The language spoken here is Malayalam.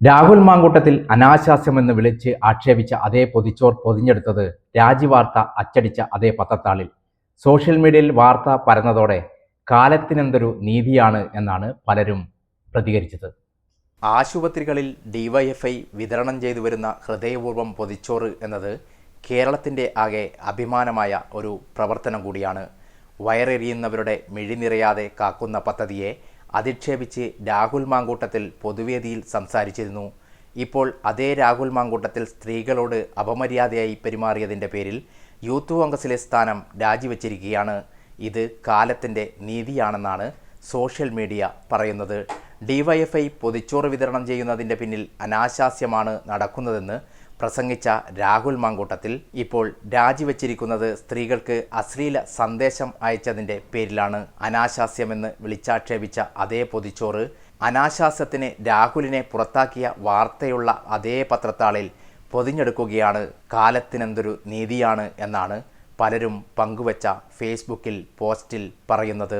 രാഹുൽ മാങ്കൂട്ടത്തിൽ അനാശാസ്യമെന്ന് വിളിച്ച് ആക്ഷേപിച്ച അതേ പൊതിച്ചോർ പൊതിഞ്ഞെടുത്തത് രാജിവാർത്ത അച്ചടിച്ച അതേ പത്രത്താളിൽ. സോഷ്യൽ മീഡിയയിൽ വാർത്ത പരന്നതോടെ കാലത്തിനെന്തൊരു നീതിയാണ് എന്നാണ് പലരും പ്രതികരിച്ചത്. ആശുപത്രികളിൽ ഡിവൈഎഫ്ഐ വിതരണം ചെയ്തു വരുന്ന ഹൃദയപൂർവം പൊതിച്ചോറ് എന്നത് കേരളത്തിന്റെ ആകെ അഭിമാനമായ ഒരു പ്രവർത്തനം കൂടിയാണ്. വയറെറിയുന്നവരുടെ മിഴിനിറയാതെ കാക്കുന്ന പദ്ധതിയെ അധിക്ഷേപിച്ച് രാഹുൽ മാങ്കൂട്ടത്തിൽ പൊതുവേദിയിൽ സംസാരിച്ചിരുന്നു. ഇപ്പോൾ അതേ രാഹുൽ മാങ്കൂട്ടത്തിൽ സ്ത്രീകളോട് അപമര്യാദയായി പെരുമാറിയതിന്റെ പേരിൽ യൂത്ത് കോൺഗ്രസിലെ സ്ഥാനം രാജിവെച്ചിരിക്കുകയാണ്. ഇത് കാലത്തിന്റെ നീതിയാണെന്നാണ് സോഷ്യൽ മീഡിയ പറയുന്നത്. ഡിവൈഎഫ്ഐ പൊതിച്ചോറ് വിതരണം ചെയ്യുന്നതിന്റെ പിന്നിൽ അനാശാസ്യമാണ് നടക്കുന്നതെന്ന് പ്രസംഗിച്ച രാഹുൽ മാങ്കൂട്ടത്തിൽ ഇപ്പോൾ രാജിവെച്ചിരിക്കുന്നത് സ്ത്രീകൾക്ക് അശ്ലീല സന്ദേശം അയച്ചതിന്റെ പേരിലാണ്. അനാശാസ്യമെന്ന് വിളിച്ചാക്ഷേപിച്ച അതേ പൊതിച്ചോറ് അനാശാസ്യത്തിന് രാഹുലിനെ പുറത്താക്കിയ വാർത്തയുള്ള അതേ പത്രത്താളിൽ പൊതിഞ്ഞെടുക്കുകയാണ്. കാലത്തിനെന്തൊരു നീതിയാണ് എന്നാണ് പലരും പങ്കുവച്ച ഫേസ്ബുക്കിൽ പോസ്റ്റിൽ പറയുന്നത്.